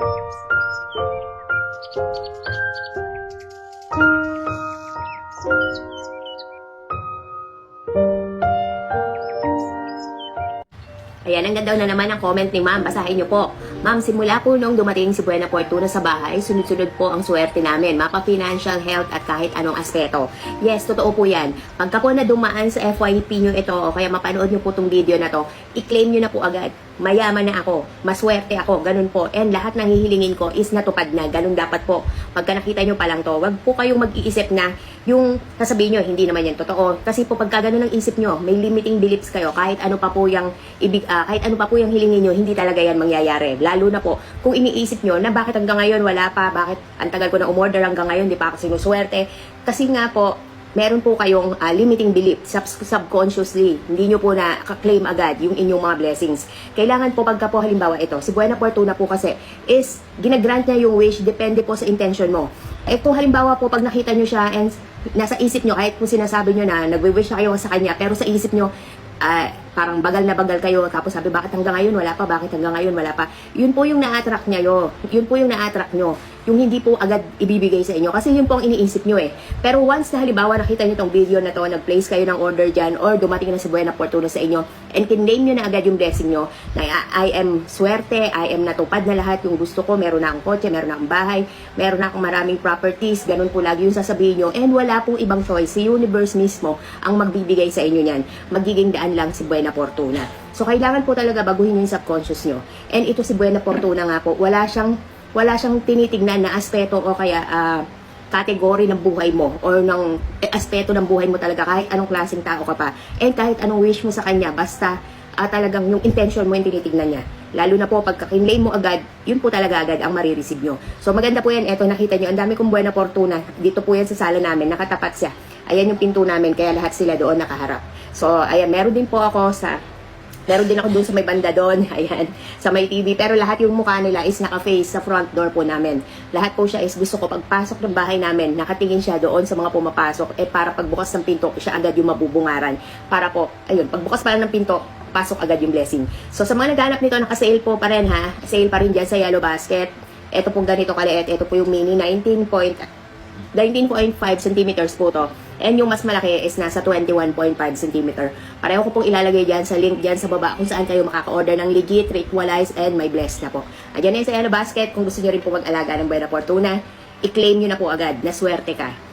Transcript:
Ayan, ang ganda na naman ang comment ni ma'am. Basahin niyo po. Ma'am, simula po nung dumating si Buena Fortuna sa bahay, sunod-sunod po ang swerte namin. Mapa financial health at kahit anong aspeto. Yes, totoo po yan. Pagka po na dumaan sa FYP nyo ito o kaya mapanood nyo po tong video na to, i-claim nyo na po agad. Mayaman na ako, maswerte ako, ganun po. And lahat ng hihilingin ko is natupad na. Ganun dapat po. Pagka nakita nyo pa lang to, wag po kayong mag-iisip na yung sasabihin nyo, hindi naman yan totoo. Kasi po pagka ganun ang isip nyo, may limiting beliefs kayo. Kahit ano pa po yung, ibig, ah, kahit ano pa po yung hilingin nyo, hindi talaga yan mangyayari. Lalo na po, kung iniisip nyo na bakit hanggang ngayon wala pa, bakit ang tagal ko na umorder hanggang ngayon, di pa ako sinuswerte. Kasi nga po, meron po kayong ah, limiting belief sub- subconsciously. Hindi nyo po na claim agad yung inyong mga blessings. Kailangan po pagka po halimbawa ito, si Buena Fortuna po kasi is ginagrant niya yung wish depende po sa intention mo. Ito halimbawa po pag nakita nyo siya and nasa isip nyo, kahit po sinasabi nyo na nagwe-wish na kayo sa kanya, pero sa isip nyo, ah, parang bagal na bagal kayo, tapos sabi, bakit hanggang ngayon wala pa, bakit hanggang ngayon wala pa. Yun po yung na-attract niya yo. Yun po yung na-attract nyo. Yung hindi po agad ibibigay sa inyo. Kasi yun po ang iniisip nyo eh. Pero once na halimbawa nakita nyo tong video na to, nag-place kayo ng order dyan, or dumating na si Buena Fortuna sa inyo, and kiname nyo na agad yung blessing nyo, na I, am swerte, I am natupad na lahat yung gusto ko, meron na akong kotse, meron na akong bahay, meron na akong maraming properties, ganun po lagi yung sasabihin nyo, and wala pong ibang choice. Si universe mismo ang magbibigay sa inyo niyan. Magiging daan lang si Buena Fortuna. So, kailangan po talaga baguhin yung subconscious nyo. And ito si Buena Fortuna nga po, wala siyang, wala siyang tinitignan na aspeto o kaya ah, category ng buhay mo or ng eh, aspeto ng buhay mo talaga kahit anong klaseng tao ka pa. And kahit anong wish mo sa kanya basta ah, talagang yung intention mo yung tinitignan niya. Lalo na po pagka kinlay mo agad yun po talaga agad ang marireceive nyo so maganda po yan. Eto nakita nyo ang dami kong buena fortuna dito po yan sa sala namin. Nakatapat siya. Ayan yung pinto namin kaya lahat sila doon nakaharap. So ayan meron din po ako sa Meron din ako dun sa may banda doon, ayan, sa may TV. Pero lahat yung mukha nila is naka-face sa front door po namin. Lahat po siya is gusto ko pagpasok ng bahay namin, nakatingin siya doon sa mga pumapasok. Eh para pagbukas ng pinto, siya agad yung mabubungaran. Para po, ayun, pagbukas pa lang ng pinto, pasok agad yung blessing. So sa mga naghanap nito, naka-sale po pa rin ha. Sale pa rin dyan sa Yellow Basket. Ito pong ganito kaliit. Ito po yung mini 19 point 19.5 centimeters po to. And yung mas malaki is nasa 21.5 centimeter. Pareho ko pong ilalagay dyan sa link dyan sa baba kung saan kayo makaka-order ng legit, ritualize, and may bless na po. Ayan na yun sa Yellow Basket. Kung gusto nyo rin po mag-alaga ng Buena Fortuna, i-claim nyo na po agad na swerte ka.